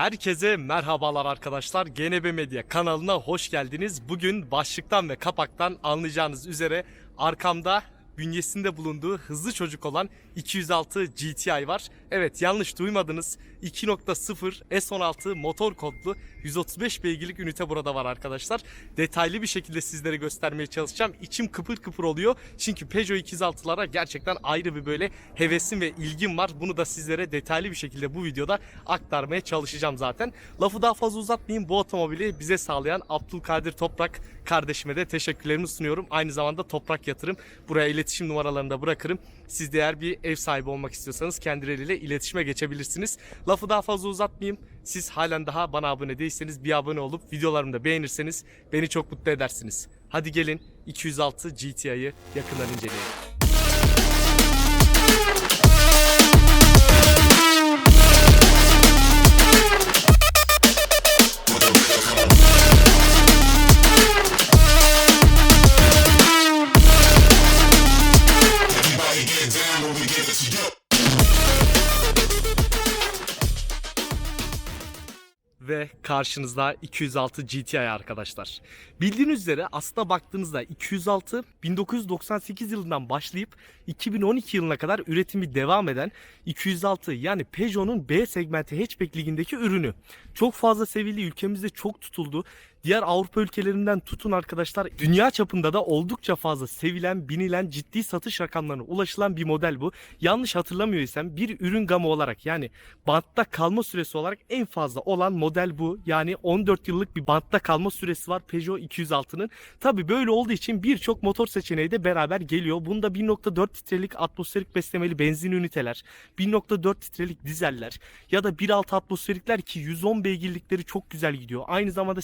Herkese merhabalar arkadaşlar. GNB Medya kanalına hoş geldiniz. Bugün başlıktan ve kapaktan anlayacağınız üzere arkamda bünyesinde bulunduğu hızlı çocuk olan 206 GTI var. Evet yanlış duymadınız. 2.0 S16 motor kodlu 135 beygirlik ünite burada var arkadaşlar. Detaylı bir şekilde sizlere göstermeye çalışacağım. İçim kıpır kıpır oluyor. Çünkü Peugeot 206'lara gerçekten ayrı bir böyle hevesim ve ilgim var. Bunu da sizlere detaylı bir şekilde bu videoda aktarmaya çalışacağım zaten. Lafı daha fazla uzatmayayım. Bu otomobili bize sağlayan Abdülkadir Toprak kardeşime de teşekkürlerimi sunuyorum. Aynı zamanda Toprak Yatırım. Buraya iletişim numaralarını da bırakırım. Siz de eğer bir ev sahibi olmak istiyorsanız kendileriyle iletişime geçebilirsiniz. Lafı daha fazla uzatmayayım. Siz halen daha bana abone değilseniz bir abone olup videolarımı da beğenirseniz beni çok mutlu edersiniz. Hadi gelin 206 GTI'yi yakından inceleyelim. Ve karşınızda 206 GTI arkadaşlar. Bildiğiniz üzere aslında baktığınızda 206 1998 yılından başlayıp 2012 yılına kadar üretimi devam eden 206 yani Peugeot'un B segmenti hatchback ligindeki ürünü. Çok fazla sevildi, ülkemizde çok tutuldu. Diğer Avrupa ülkelerinden tutun arkadaşlar dünya çapında da oldukça fazla sevilen, binilen, ciddi satış rakamlarına ulaşılan bir model bu. Yanlış hatırlamıyorsam bir ürün gamı olarak yani bantta kalma süresi olarak en fazla olan model bu. Yani 14 yıllık bir bantta kalma süresi var Peugeot 206'nın. Tabi böyle olduğu için birçok motor seçeneği de beraber geliyor. Bunda 1.4 litrelik atmosferik beslemeli benzin üniteler, 1.4 litrelik dizeller ya da 1.6 atmosferikler ki 110 beygirlikleri çok güzel gidiyor. Aynı zamanda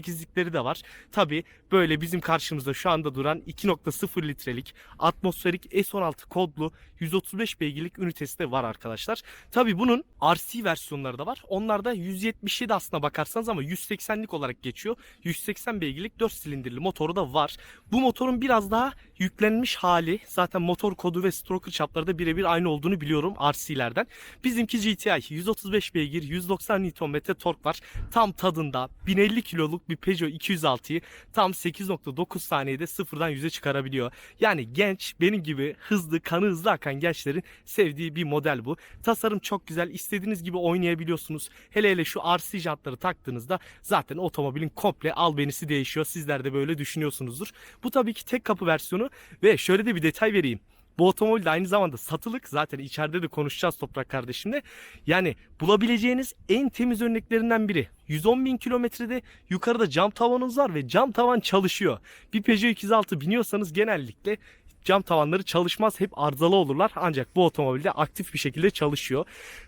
88'likleri de var. Tabi böyle bizim karşımızda şu anda duran 2.0 litrelik atmosferik S16 kodlu 135 beygirlik ünitesi de var arkadaşlar. Tabi bunun RC versiyonları da var. Onlar da 177 aslına bakarsanız ama 180'lik olarak geçiyor. 180 beygirlik 4 silindirli motoru da var. Bu motorun biraz daha yüklenmiş hali zaten motor kodu ve stroker çapları da birebir aynı olduğunu biliyorum RC'lerden. Bizimki GTI 135 beygir 190 Nm tork var. Tam tadında 1050 kiloluk bir Peugeot 206'yı tam 8.9 saniyede sıfırdan 100'e çıkarabiliyor. Yani genç benim gibi hızlı kanı hızlı akan gençlerin sevdiği bir model bu. Tasarım çok güzel istediğiniz gibi oynayabiliyorsunuz. Hele hele şu RC jantları taktığınızda zaten otomobilin komple albenisi değişiyor. Sizler de böyle düşünüyorsunuzdur. Bu tabii ki tek kapı versiyonu ve şöyle de bir detay vereyim. Bu otomobil de aynı zamanda satılık. Zaten içeride de konuşacağız Toprak kardeşimle. Yani bulabileceğiniz en temiz örneklerinden biri. 110 bin kilometrede yukarıda cam tavanınız var ve cam tavan çalışıyor. Bir Peugeot 206 biniyorsanız genellikle cam tavanları çalışmaz hep arızalı olurlar ancak bu otomobilde aktif bir şekilde çalışıyor.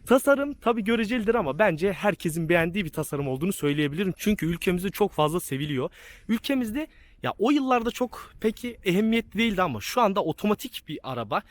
Tasarım tabi görecelidir ama bence herkesin beğendiği bir tasarım olduğunu söyleyebilirim. Çünkü ülkemizde çok fazla seviliyor. Ülkemizde ya o yıllarda çok peki ehemmiyetli değildi ama şu anda otomatik bir araba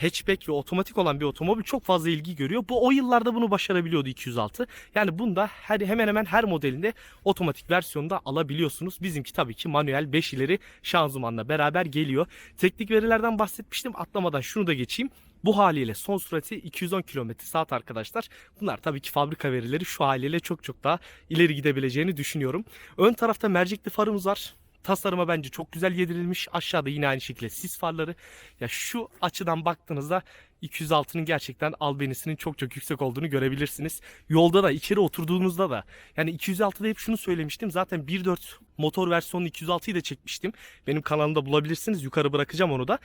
hatchback ve otomatik olan bir otomobil çok fazla ilgi görüyor. Bu o yıllarda bunu başarabiliyordu 206. Yani bunda her hemen hemen her modelinde otomatik versiyonda alabiliyorsunuz. Bizimki tabii ki manuel 5 ileri şanzımanla beraber geliyor. Teknik verilerden bahsetmiştim. Atlamadan şunu da geçeyim. Bu haliyle son sürati 210 km saat arkadaşlar. Bunlar tabii ki fabrika verileri şu haliyle çok çok daha ileri gidebileceğini düşünüyorum. Ön tarafta mercekli farımız var. Tasarıma bence çok güzel yedirilmiş. Aşağıda yine aynı şekilde sis farları. Ya şu açıdan baktığınızda 206'nın gerçekten albenisinin çok çok yüksek olduğunu görebilirsiniz. Yolda da içeri oturduğunuzda da yani 206'da hep şunu söylemiştim. Zaten 1.4 motor versiyonu 206'yı da çekmiştim. Benim kanalımda bulabilirsiniz. Yukarı bırakacağım onu da.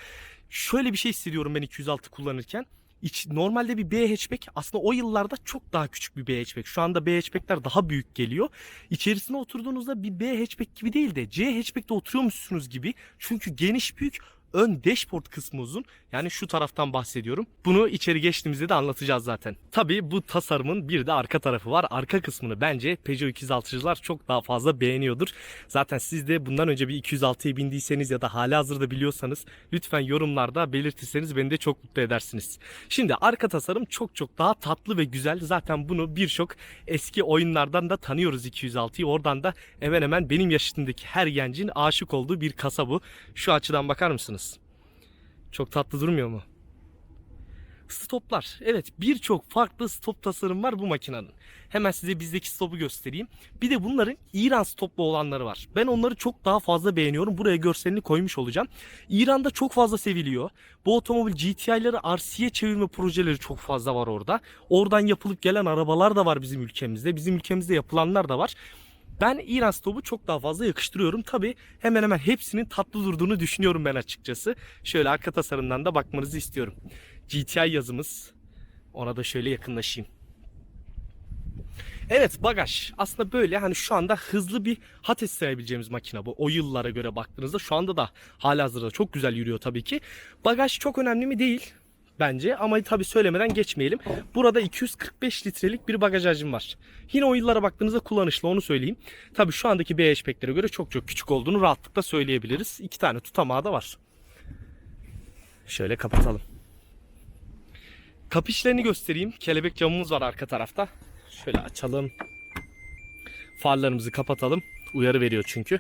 Şöyle bir şey hissediyorum ben 206 kullanırken. İç, normalde bir B hatchback aslında o yıllarda çok daha küçük bir B hatchback. Şu anda B hatchbackler daha büyük geliyor. İçerisine oturduğunuzda bir B hatchback gibi değil de C hatchback'te oturuyormuşsunuz gibi. Çünkü geniş büyük ön dashboard kısmı uzun. Yani şu taraftan bahsediyorum. Bunu içeri geçtiğimizde de anlatacağız zaten. Tabii bu tasarımın bir de arka tarafı var. Arka kısmını bence Peugeot 206'cılar çok daha fazla beğeniyordur. Zaten siz de bundan önce bir 206'ya bindiyseniz ya da hala hazırda biliyorsanız lütfen yorumlarda belirtirseniz beni de çok mutlu edersiniz. Şimdi arka tasarım çok çok daha tatlı ve güzel. Zaten bunu birçok eski oyunlardan da tanıyoruz 206'yı. Oradan da hemen hemen benim yaşındaki her gencin aşık olduğu bir kasa bu. Şu açıdan bakar mısınız? Çok tatlı durmuyor mu? Stoplar. Evet birçok farklı stop tasarım var bu makinenin. Hemen size bizdeki stopu göstereyim. Bir de bunların İran stoplu olanları var. Ben onları çok daha fazla beğeniyorum. Buraya görselini koymuş olacağım. İran'da çok fazla seviliyor. Bu otomobil GTI'ları RC'ye çevirme projeleri çok fazla var orada. Oradan yapılıp gelen arabalar da var bizim ülkemizde. Bizim ülkemizde yapılanlar da var. Ben İran stopu çok daha fazla yakıştırıyorum. Tabi hemen hemen hepsinin tatlı durduğunu düşünüyorum ben açıkçası. Şöyle arka tasarımdan da bakmanızı istiyorum. GTI yazımız. Ona da şöyle yakınlaşayım. Evet bagaj aslında böyle hani şu anda hızlı bir Hates sayabileceğimiz makine bu. O yıllara göre baktığınızda şu anda da halihazırda çok güzel yürüyor tabii ki. Bagaj çok önemli mi değil bence ama tabii söylemeden geçmeyelim. Burada 245 litrelik bir bagaj hacim var. Yine o yıllara baktığınızda kullanışlı onu söyleyeyim. Tabii şu andaki B hatchback'lere göre çok çok küçük olduğunu rahatlıkla söyleyebiliriz. İki tane tutamağı da var. Şöyle kapatalım. Kapışlarını göstereyim. Kelebek camımız var arka tarafta. Şöyle açalım. Farlarımızı kapatalım. Uyarı veriyor çünkü.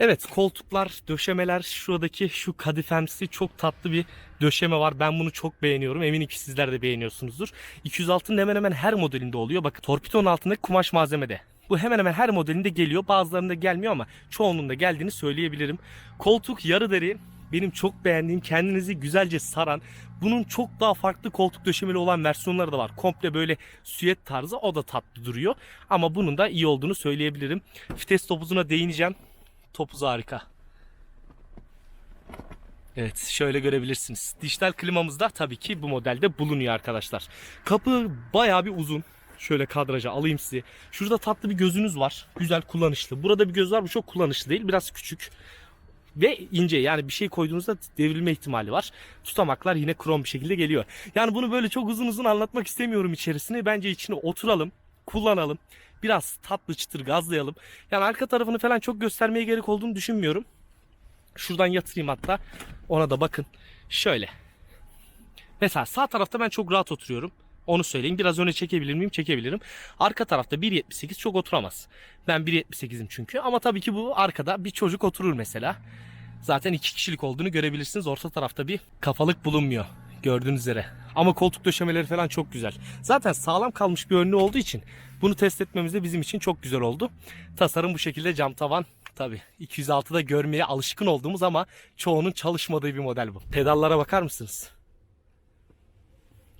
Evet koltuklar, döşemeler şuradaki şu kadifemsi çok tatlı bir döşeme var. Ben bunu çok beğeniyorum. Eminim ki sizler de beğeniyorsunuzdur. 206'nın hemen hemen her modelinde oluyor. Bakın torpidonun altındaki kumaş malzemede. Bu hemen hemen her modelinde geliyor. Bazılarında gelmiyor ama çoğunun da geldiğini söyleyebilirim. Koltuk yarı deri benim çok beğendiğim kendinizi güzelce saran bunun çok daha farklı koltuk döşemeli olan versiyonları da var. Komple böyle süet tarzı o da tatlı duruyor. Ama bunun da iyi olduğunu söyleyebilirim. Vites topuzuna değineceğim. Topuz harika. Evet şöyle görebilirsiniz. Dijital klimamız da tabii ki bu modelde bulunuyor arkadaşlar. Kapı bayağı bir uzun. Şöyle kadraja alayım sizi. Şurada tatlı bir gözünüz var. Güzel kullanışlı. Burada bir göz var bu çok kullanışlı değil. Biraz küçük. Ve ince yani bir şey koyduğunuzda devrilme ihtimali var. Tutamaklar yine krom bir şekilde geliyor. Yani bunu böyle çok uzun uzun anlatmak istemiyorum içerisini. Bence içine oturalım, kullanalım. Biraz tatlı çıtır gazlayalım. Yani arka tarafını falan çok göstermeye gerek olduğunu düşünmüyorum. Şuradan yatırayım hatta. Ona da bakın. Şöyle. Mesela sağ tarafta ben çok rahat oturuyorum. Onu söyleyeyim. Biraz öne çekebilir miyim? Çekebilirim. Arka tarafta 1.78 çok oturamaz. Ben 1.78'im çünkü. Ama tabii ki bu arkada bir çocuk oturur mesela. Zaten iki kişilik olduğunu görebilirsiniz. Orta tarafta bir kafalık bulunmuyor. Gördüğünüz üzere. Ama koltuk döşemeleri falan çok güzel. Zaten sağlam kalmış bir önlü olduğu için bunu test etmemiz de bizim için çok güzel oldu. Tasarım bu şekilde cam tavan. Tabii 206'da görmeye alışkın olduğumuz ama çoğunun çalışmadığı bir model bu. Pedallara bakar mısınız?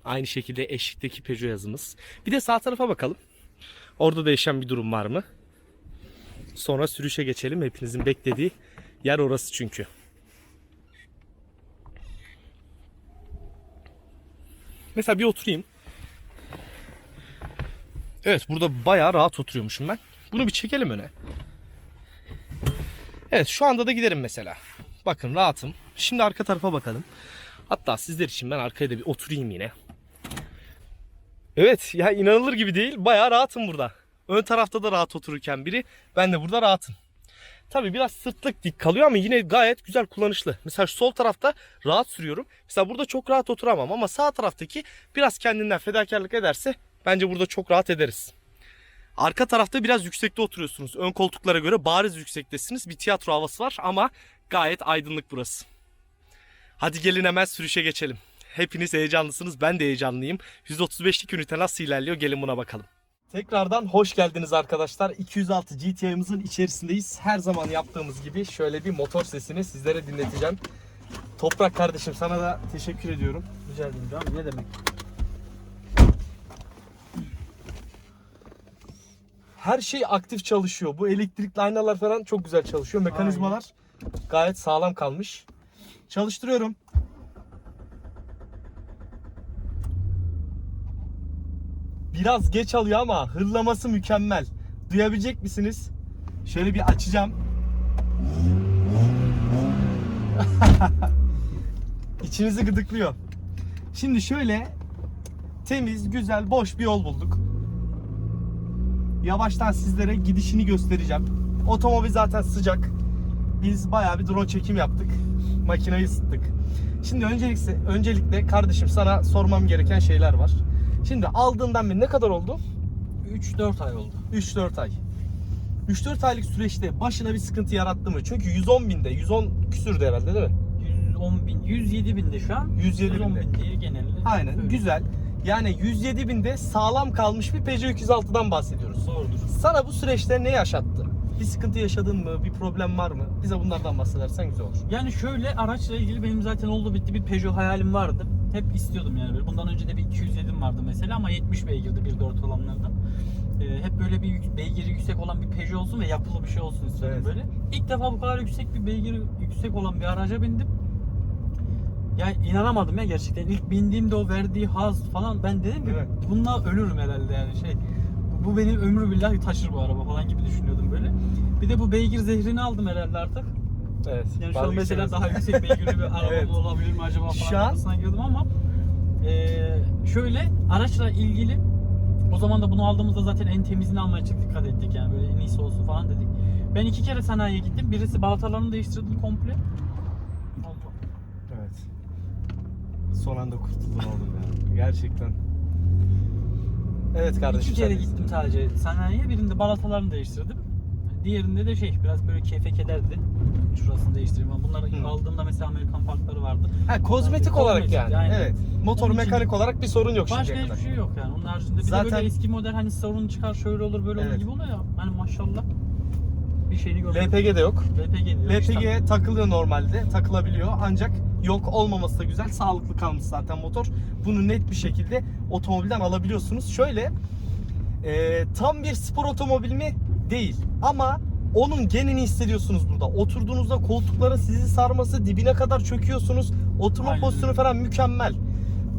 Aynı şekilde eşikteki Peugeot yazımız. Bir de sağ tarafa bakalım. Orada değişen bir durum var mı? Sonra sürüşe geçelim. Hepinizin beklediği yer orası çünkü. Mesela bir oturayım. Evet burada bayağı rahat oturuyormuşum ben. Bunu bir çekelim öne. Evet şu anda da giderim mesela. Bakın rahatım. Şimdi arka tarafa bakalım. Hatta sizler için ben arkaya da bir oturayım yine. Evet ya inanılır gibi değil. Bayağı rahatım burada. Ön tarafta da rahat otururken biri. Ben de burada rahatım. Tabii biraz sırtlık dik kalıyor ama yine gayet güzel kullanışlı. Mesela sol tarafta rahat sürüyorum. Mesela burada çok rahat oturamam ama sağ taraftaki biraz kendinden fedakarlık ederse bence burada çok rahat ederiz. Arka tarafta biraz yüksekte oturuyorsunuz. Ön koltuklara göre bariz yüksektesiniz. Bir tiyatro havası var ama gayet aydınlık burası. Hadi gelin hemen sürüşe geçelim. Hepiniz heyecanlısınız. Ben de heyecanlıyım. 135'lik ünite nasıl ilerliyor? Gelin buna bakalım. Tekrardan hoş geldiniz arkadaşlar. 206 GTI'mızın içerisindeyiz. Her zaman yaptığımız gibi şöyle bir motor sesini sizlere dinleteceğim. Toprak kardeşim sana da teşekkür ediyorum. Rica ederim canım ne demek. Her şey aktif çalışıyor. Bu elektrikli aynalar falan çok güzel çalışıyor. Mekanizmalar gayet sağlam kalmış. Çalıştırıyorum. Biraz geç alıyor ama hırlaması mükemmel. Duyabilecek misiniz? Şöyle bir açacağım. İçinizi gıdıklıyor. Şimdi şöyle temiz, güzel, boş bir yol bulduk. Yavaştan sizlere gidişini göstereceğim. Otomobil zaten sıcak. Biz bayağı bir drone çekim yaptık. Makineyi ısıttık. Şimdi öncelikle, öncelikle kardeşim sana sormam gereken şeyler var. Şimdi aldığından beri ne kadar oldu? 3-4 ay oldu. 3-4 ay. 3-4 aylık süreçte başına bir sıkıntı yarattı mı? Çünkü 110 binde, 110 küsürdü herhalde değil mi? 10 bin, 107 binde şu an. 107 110 binde. bin diye genelde. Aynen söylüyorum. güzel. Yani 107 binde sağlam kalmış bir Peugeot 206'dan bahsediyoruz. Doğrudur. Sana bu süreçte ne yaşattı? Bir sıkıntı yaşadın mı? Bir problem var mı? Bize bunlardan bahsedersen güzel olur. Yani şöyle araçla ilgili benim zaten oldu bitti bir Peugeot hayalim vardı. Hep istiyordum yani böyle. Bundan önce de bir 207'm vardı mesela ama 70 beygirdi 1.4 olanlardan. Ee, hep böyle bir beygiri yüksek olan bir Peugeot olsun ve yapılı bir şey olsun istiyordum Evet. böyle. İlk defa bu kadar yüksek bir beygiri yüksek olan bir araca bindim. Ya inanamadım ya gerçekten. İlk bindiğimde o verdiği haz falan ben dedim ki Evet. bununla ölürüm herhalde yani şey. Bu beni ömrü billahi taşır bu araba falan gibi düşünüyordum böyle. Bir de bu beygir zehrini aldım herhalde artık. Evet. Yani şu an mesela daha yüksek beygirli bir araba Evet. olabilir mi acaba Şu falan an- kafasına girdim ama eee, şöyle araçla ilgili o zaman da bunu aldığımızda zaten en temizini almaya çok dikkat ettik yani böyle en iyisi olsun falan dedik. Ben iki kere sanayiye gittim. Birisi balatalarını değiştirdim komple. Evet. Son anda kurtuldun oğlum ya. Gerçekten. Evet kardeşim. İki kere gittim sadece sanayiye. Birinde balatalarını değiştirdim. Diğerinde de şey biraz böyle keyfe kederdi. Şurasını değiştireyim. falan. Bunları Hı. aldığımda mesela Amerikan farkları vardı. Ha kozmetik Kozmetik, olarak yani. aynen. Evet. Motor Onun için- mekanik olarak bir sorun yok Başka şimdiye kadar. hiçbir şey yok yani. Onun haricinde bir de Zaten- böyle eski model hani sorun çıkar şöyle olur böyle olur Evet. gibi oluyor ya. Hani maşallah bir şeyini görmedim. LPG de yok. LPG diyor. işte. LPG'ye takılıyor normalde. Takılabiliyor. Ancak yok olmaması da güzel. Sağlıklı kalmış zaten motor. Bunu net bir şekilde otomobilden alabiliyorsunuz. Şöyle e, tam bir spor otomobil mi? Değil. Ama onun genini hissediyorsunuz burada. Oturduğunuzda koltukların sizi sarması, dibine kadar çöküyorsunuz. Oturma Aynen pozisyonu falan mükemmel.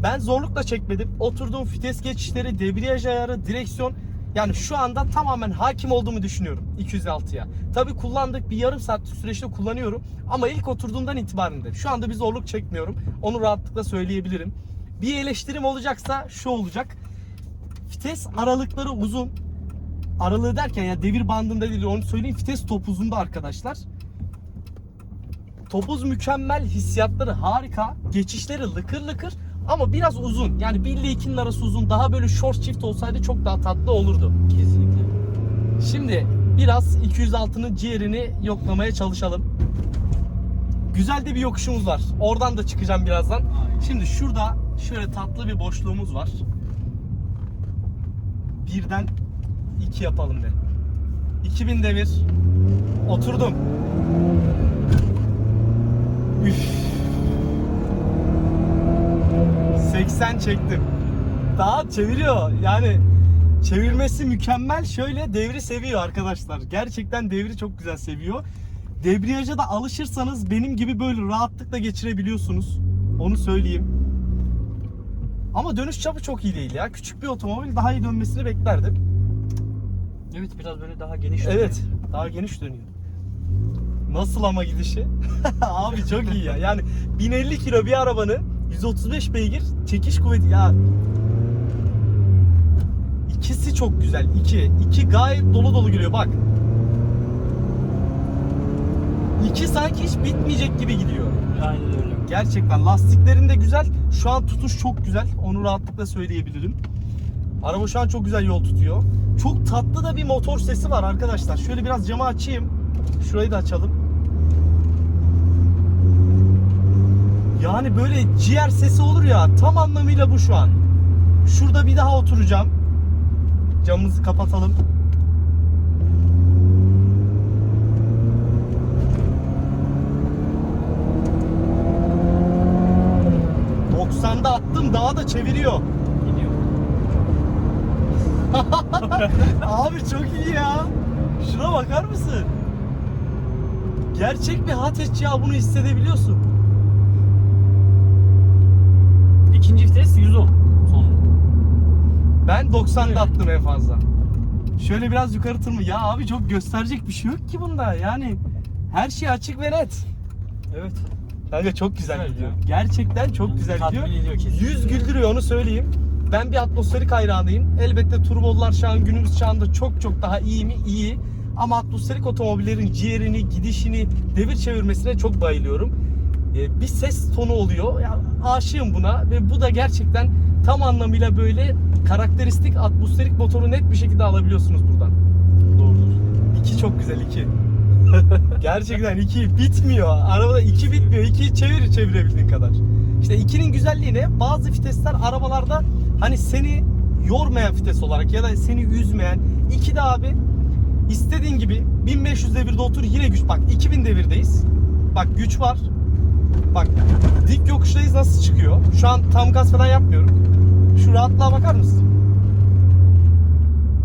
Ben zorlukla çekmedim. Oturduğum vites geçişleri, debriyaj ayarı, direksiyon yani şu anda tamamen hakim olduğumu düşünüyorum 206'ya. Tabii kullandık bir yarım saatlik süreçte kullanıyorum ama ilk oturduğumdan itibaren de şu anda bir zorluk çekmiyorum. Onu rahatlıkla söyleyebilirim. Bir eleştirim olacaksa şu olacak. Vites aralıkları uzun. Aralığı derken ya devir bandında değil onu söyleyeyim. Vites topuzunda arkadaşlar. Topuz mükemmel, hissiyatları harika. Geçişleri lıkır lıkır ama biraz uzun. Yani 1 ile 2'nin arası uzun. Daha böyle short shift olsaydı çok daha tatlı olurdu. Kesinlikle. Şimdi biraz 206'nın ciğerini yoklamaya çalışalım. Güzel de bir yokuşumuz var. Oradan da çıkacağım birazdan. Aynen. Şimdi şurada şöyle tatlı bir boşluğumuz var. Birden iki yapalım de. 2000 devir. Oturdum. Üf. 80 çektim. Daha çeviriyor. Yani çevirmesi mükemmel. Şöyle devri seviyor arkadaşlar. Gerçekten devri çok güzel seviyor. Debriyaja da alışırsanız benim gibi böyle rahatlıkla geçirebiliyorsunuz. Onu söyleyeyim. Ama dönüş çapı çok iyi değil ya. Küçük bir otomobil daha iyi dönmesini beklerdim. Evet biraz böyle daha geniş. Evet. Daha geniş dönüyor. Nasıl ama gidişi? Abi çok iyi ya. Yani 1050 kilo bir arabanın 135 beygir çekiş kuvveti ya. İkisi çok güzel. İki. İki gayet dolu dolu geliyor bak. İki sanki hiç bitmeyecek gibi gidiyor. Aynen öyle. Gerçekten lastiklerin de güzel. Şu an tutuş çok güzel. Onu rahatlıkla söyleyebilirim. Araba şu an çok güzel yol tutuyor. Çok tatlı da bir motor sesi var arkadaşlar. Şöyle biraz camı açayım. Şurayı da açalım. Yani böyle ciğer sesi olur ya tam anlamıyla bu şu an. Şurada bir daha oturacağım. Camımızı kapatalım. ...90'da attım daha da çeviriyor. Abi çok iyi ya. Şuna bakar mısın? Gerçek bir hateç ya bunu hissedebiliyorsun. İkinci vites 110 son. Ben 90'da Evet. attım en fazla. Şöyle biraz yukarı tırmı. Ya abi çok gösterecek bir şey yok ki bunda. Yani her şey açık ve net. Evet. Kanka çok güzel Güzel gidiyor. ya. Gerçekten çok güzel tatmin gidiyor. ediyor kesinlikle. Yüz güldürüyor onu söyleyeyim. Ben bir atmosferik hayranıyım. Elbette turbolar şu an günümüz çağında çok çok daha iyi mi? İyi. Ama atmosferik otomobillerin ciğerini, gidişini, devir çevirmesine çok bayılıyorum. Ee, bir ses tonu oluyor. Ya, aşığım buna ve bu da gerçekten tam anlamıyla böyle karakteristik atmosferik motoru net bir şekilde alabiliyorsunuz buradan. Doğrudur. İki çok güzel iki. Gerçekten 2 bitmiyor. Arabada 2 bitmiyor. 2'yi çevir çevirebildiğin kadar. İşte 2'nin güzelliği ne? Bazı vitesler arabalarda hani seni yormayan vites olarak ya da seni üzmeyen 2 de abi istediğin gibi 1500 devirde otur yine güç. Bak 2000 devirdeyiz. Bak güç var. Bak dik yokuştayız nasıl çıkıyor? Şu an tam gaz falan yapmıyorum. Şu rahatlığa bakar mısın?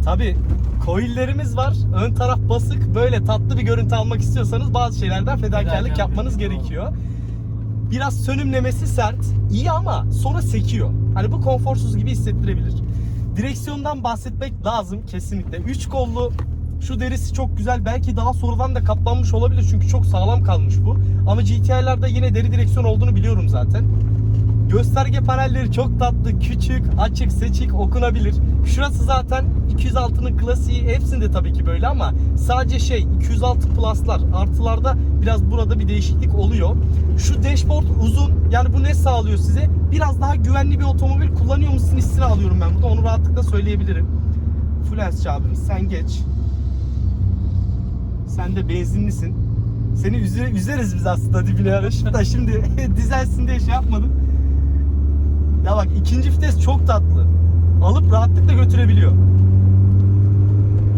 Tabi coillerimiz var. Ön taraf basık. Böyle tatlı bir görüntü almak istiyorsanız bazı şeylerden fedakarlık yapmanız gerekiyor. Biraz sönümlemesi sert. iyi ama sonra sekiyor. Hani bu konforsuz gibi hissettirebilir. Direksiyondan bahsetmek lazım kesinlikle. 3 kollu şu derisi çok güzel. Belki daha sonradan da kaplanmış olabilir çünkü çok sağlam kalmış bu. Ama GTI'larda yine deri direksiyon olduğunu biliyorum zaten. Gösterge panelleri çok tatlı, küçük, açık, seçik, okunabilir. Şurası zaten 206'nın klasiği hepsinde tabii ki böyle ama sadece şey 206 Plus'lar artılarda biraz burada bir değişiklik oluyor. Şu dashboard uzun yani bu ne sağlıyor size? Biraz daha güvenli bir otomobil kullanıyor musun hissini alıyorum ben burada onu rahatlıkla söyleyebilirim. Fluence abimiz sen geç. Sen de benzinlisin. Seni üze- üzeriz biz aslında dibine yarışıp da şimdi dizelsin diye şey yapmadım. Ya bak ikinci vites çok tatlı. Alıp rahatlıkla götürebiliyor.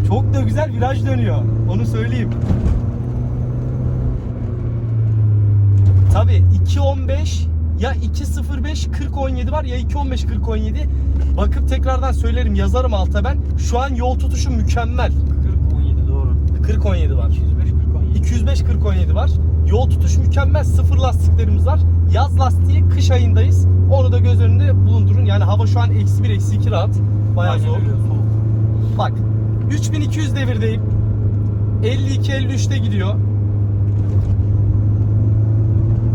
Çok da güzel viraj dönüyor. Onu söyleyeyim. Tabi 2.15 ya 2.05 40.17 var ya 2.15 40.17. Bakıp tekrardan söylerim yazarım alta ben. Şu an yol tutuşu mükemmel. 40 17 doğru. 40.17 var. 205 40 17. 205 40 var. Yol tutuş mükemmel. Sıfır lastiklerimiz var. Yaz lastiği kış ayındayız. Onu da göz önünde bulundurun. Yani hava şu an eksi 1 eksi 2 rahat. Bayağı Aynen zor. öyle, soğuk. Bak 3200 devirdeyim. 52 53'te gidiyor.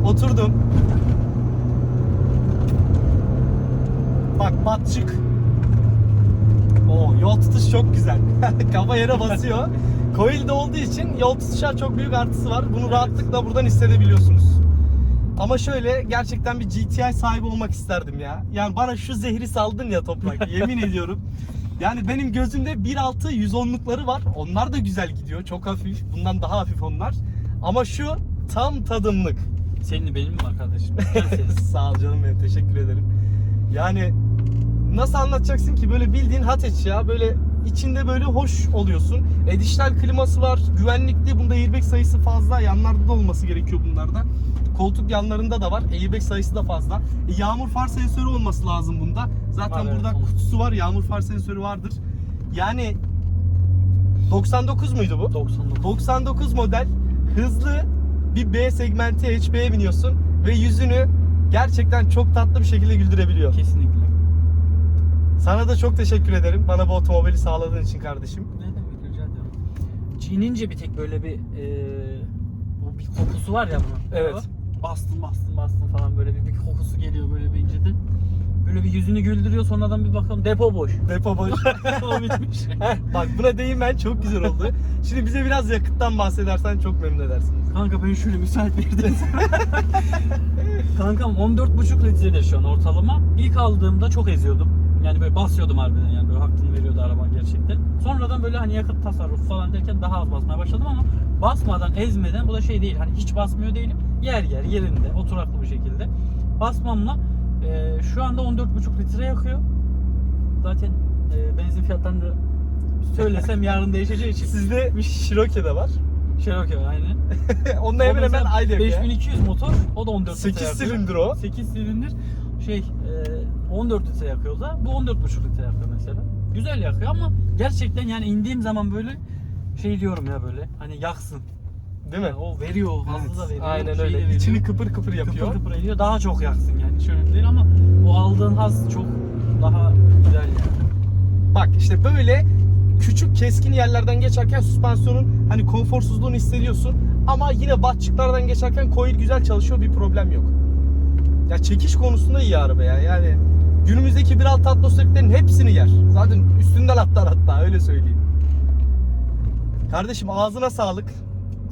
Oturdum. Bak batçık. Oo yol tutuş çok güzel. Kafa yere basıyor. Coil'de olduğu için yol tutuşa çok büyük artısı var. Bunu rahatlıkla buradan hissedebiliyorsunuz. Ama şöyle gerçekten bir GTI sahibi olmak isterdim ya. Yani bana şu zehri saldın ya toprak. yemin ediyorum. Yani benim gözümde 1.6 110'lukları var. Onlar da güzel gidiyor. Çok hafif. Bundan daha hafif onlar. Ama şu tam tadımlık. Senin benim mi var kardeşim? Sağ ol canım benim. Teşekkür ederim. Yani nasıl anlatacaksın ki böyle bildiğin Hateç ya. Böyle içinde böyle hoş oluyorsun. E, dijital kliması var. Güvenlikli. Bunda airbag sayısı fazla. Yanlarda da olması gerekiyor bunlarda. Koltuk yanlarında da var. Airbag sayısı da fazla. E, yağmur far sensörü olması lazım bunda. Zaten Var, evet, burada olur. kutusu var. Yağmur far sensörü vardır. Yani 99 muydu bu? 99. 99 model hızlı bir B segmenti HB'ye biniyorsun ve yüzünü gerçekten çok tatlı bir şekilde güldürebiliyor. Kesinlikle. Sana da çok teşekkür ederim bana bu otomobili sağladığın için kardeşim. Ne demek rica ederim. Çiğnince bir tek böyle bir bu bir kokusu var ya bunun. Evet. Bastın bastın bastın falan böyle bir, bir kokusu geliyor böyle bir inceden. Böyle bir yüzünü güldürüyor sonradan bir bakalım depo boş. Depo boş. o bitmiş. Heh, Bak buna değinmen çok güzel oldu. Şimdi bize biraz yakıttan bahsedersen çok memnun edersiniz. Kanka ben şöyle müsait bir yerdeyim. Kankam 14,5 litredir şu an ortalama. İlk aldığımda çok eziyordum. Yani böyle basıyordum harbiden yani böyle hakkını veriyordu araba gerçekten. Sonradan böyle hani yakıt tasarrufu falan derken daha az basmaya başladım ama basmadan ezmeden bu da şey değil hani hiç basmıyor değilim. Yer yer yerinde oturaklı bir şekilde. Basmamla e, şu anda 14,5 litre yakıyor. Zaten e, benzin fiyatlarını söylesem yarın değişeceği için. Sizde bir Cherokee de var. Cherokee aynen. Onunla hemen hemen aynı yakıyor. 5200 motor. O da 14 8 litre yakıyor. silindir o. 8 silindir. Şey e, 14 litre yakıyor da bu 14,5 litre yakıyor mesela. Güzel yakıyor ama gerçekten yani indiğim zaman böyle şey diyorum ya böyle hani yaksın. Değil mi? O veriyor, gazı da veriyor. Aynen şeyi de öyle. veriyor. İçini kıpır kıpır yapıyor. kıpır kıpır ediyor. Daha çok yaksın yani önemli değil ama o aldığın haz çok daha güzel yani. Bak işte böyle küçük keskin yerlerden geçerken süspansiyonun hani konforsuzluğunu hissediyorsun ama yine batçıklardan geçerken coil güzel çalışıyor bir problem yok. Ya çekiş konusunda iyi araba ya yani günümüzdeki 1.6 atmosferiklerin hepsini yer. Zaten üstünden atlar hatta öyle söyleyeyim. Kardeşim ağzına sağlık.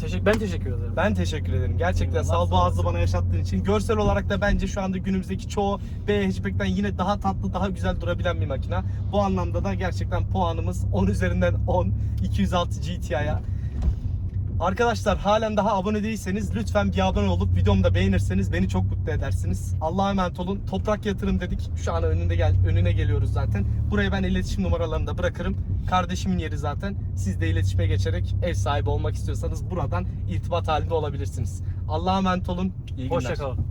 Teşekkür, ben teşekkür ederim. Ben teşekkür ederim. Gerçekten sağ ol bu bana yaşattığın için. Görsel olarak da bence şu anda günümüzdeki çoğu B hatchback'ten yine daha tatlı, daha güzel durabilen bir makine. Bu anlamda da gerçekten puanımız 10 üzerinden 10. 206 GTI'ya. Arkadaşlar halen daha abone değilseniz lütfen bir abone olup videomu da beğenirseniz beni çok mutlu edersiniz. Allah'a emanet olun. Toprak yatırım dedik. Şu an önünde gel önüne geliyoruz zaten. Buraya ben iletişim numaralarını da bırakırım. Kardeşimin yeri zaten. Siz de iletişime geçerek ev sahibi olmak istiyorsanız buradan irtibat halinde olabilirsiniz. Allah'a emanet olun. İyi günler. Hoşça kalın.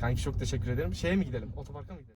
Kanki çok teşekkür ederim. Şeye mi gidelim? Otoparka mı gidelim?